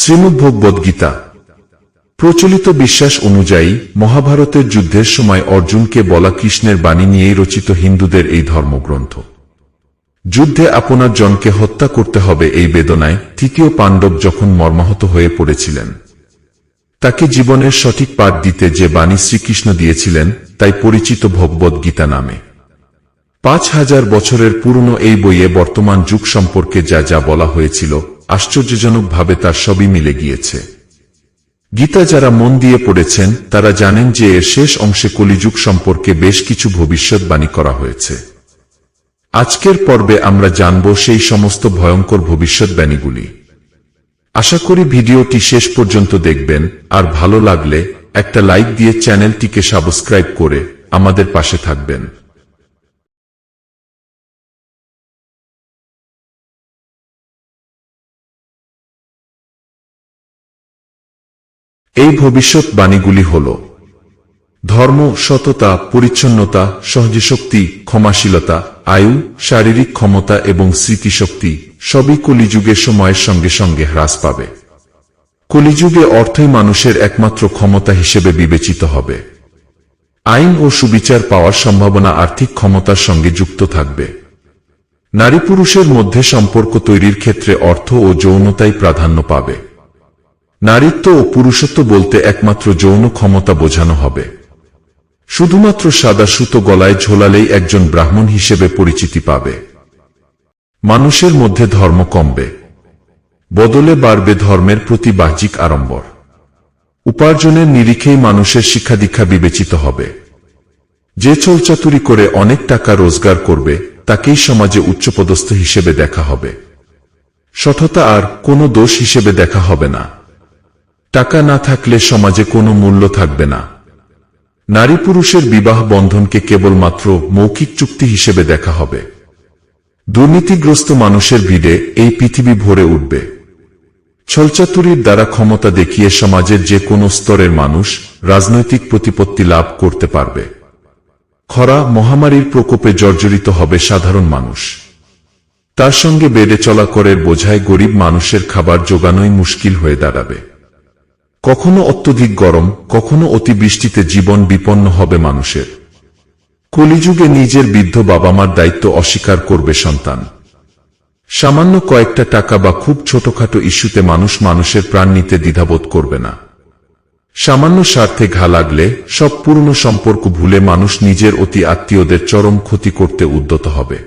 শ্রীমদ্ভগবদ্গীতা। প্রচলিত বিশ্বাস অনুযায়ী, মহাভারতের যুদ্ধের সময় অর্জুনকে বলা কৃষ্ণের বাণী নিয়েই রচিত হিন্দুদের এই ধর্মগ্রন্থ। যুদ্ধে আপনার জনকে হত্যা করতে হবে এই বেদনায় তৃতীয় পাণ্ডব যখন মর্মাহত হয়ে পড়েছিলেন। তাকে জীবনের সঠিক পাঠ দিতে যে বাণী শ্রীকৃষ্ণ দিয়েছিলেন, তাই পরিচিত ভগবদ্গীতা নামে। পাঁচ হাজার বছরের পুরনো এই বইয়ে বর্তমান যুগ সম্পর্কে যা যা বলা হয়েছিল, আশ্চর্যজনকভাবে তার সবই মিলে গিয়েছে। গীতা যারা মন দিয়ে পড়েছেন, তারা জানেন যে এর শেষ অংশে কলিযুগ সম্পর্কে বেশ কিছু ভবিষ্যৎবাণী করা হয়েছে। আজকের পর্বে আমরা জানব সেই সমস্ত ভয়ঙ্কর ভবিষ্যৎবাণীগুলি। আশা করি ভিডিওটি শেষ পর্যন্ত দেখবেন, আর ভালো লাগলে একটা লাইক দিয়ে চ্যানেলটিকে সাবস্ক্রাইব করে আমাদের পাশে থাকবেন। এই ভবিষ্যৎবাণীগুলি হল ধর্ম, সততা, পরিচ্ছন্নতা, সহজশক্তি, ক্ষমাশীলতা, আয়ু, শারীরিক ক্ষমতা এবং স্মৃতিশক্তি সবই কলিযুগের সময়ের সঙ্গে সঙ্গে হ্রাস পাবে। কলিযুগে অর্থই মানুষের একমাত্র ক্ষমতা হিসেবে বিবেচিত হবে। আইন ও সুবিচার পাওয়ার সম্ভাবনা আর্থিক ক্ষমতার সঙ্গে যুক্ত থাকবে। নারী পুরুষের মধ্যে সম্পর্ক তৈরির ক্ষেত্রে অর্থ ও যৌনতাই প্রাধান্য পাবে। নারীত্ব ও পুরুষত্ব বলতে একমাত্র যৌন ক্ষমতা বোঝানো হবে। শুধুমাত্র সাদা সুতো গলায় ঝোলালেই একজন ব্রাহ্মণ হিসেবে পরিচিতি পাবে। মানুষের মধ্যে ধর্ম কমবে। বদলে বাড়বে ধর্মের প্রতি বাহ্যিক আড়ম্বর। উপার্জনের নিরিখেই মানুষের শিক্ষা দীক্ষা বিবেচিত হবে। যে চলচাতুরি করে অনেক টাকা রোজগার করবে, তাকেই সমাজে উচ্চপদস্থ হিসেবে দেখা হবে। সঠতা আর কোনো দোষ হিসেবে দেখা হবে না। টাকা না থাকলে সমাজে কোনো মূল্য থাকবে না। নারী পুরুষের বিবাহ বন্ধনকে কেবলমাত্র মৌখিক চুক্তি হিসেবে দেখা হবে। দুর্নীতিগ্রস্ত মানুষের ভিড়ে এই পৃথিবী ভরে উঠবে। ছলচাতুরির দ্বারা ক্ষমতা দেখিয়ে সমাজের যে কোনো স্তরের মানুষ রাজনৈতিক প্রতিপত্তি লাভ করতে পারবে। খরা মহামারীর প্রকোপে জর্জরিত হবে সাধারণ মানুষ। তার সঙ্গে বেড়ে চলা করের বোঝায় গরিব মানুষের খাবার জোগানোই মুশকিল হয়ে দাঁড়াবে। কখনো অত্যধিক গরম, কখনো অতিবৃষ্টিতে জীবন বিপন্ন হবে মানুষের। কলিযুগে নিজের বৃদ্ধ বাবা মার দায়িত্ব অস্বীকার করবে সন্তান। সামান্য কয়েকটা টাকা বা খুব ছোটখাটো ইস্যুতে মানুষ মানুষের প্রাণ নিতে দ্বিধাবোধ করবে না। সামান্য স্বার্থে ঘা লাগলে সব পুরনো সম্পর্ক ভুলে মানুষ নিজের অতি আত্মীয়দের চরম ক্ষতি করতে উদ্যত হবে।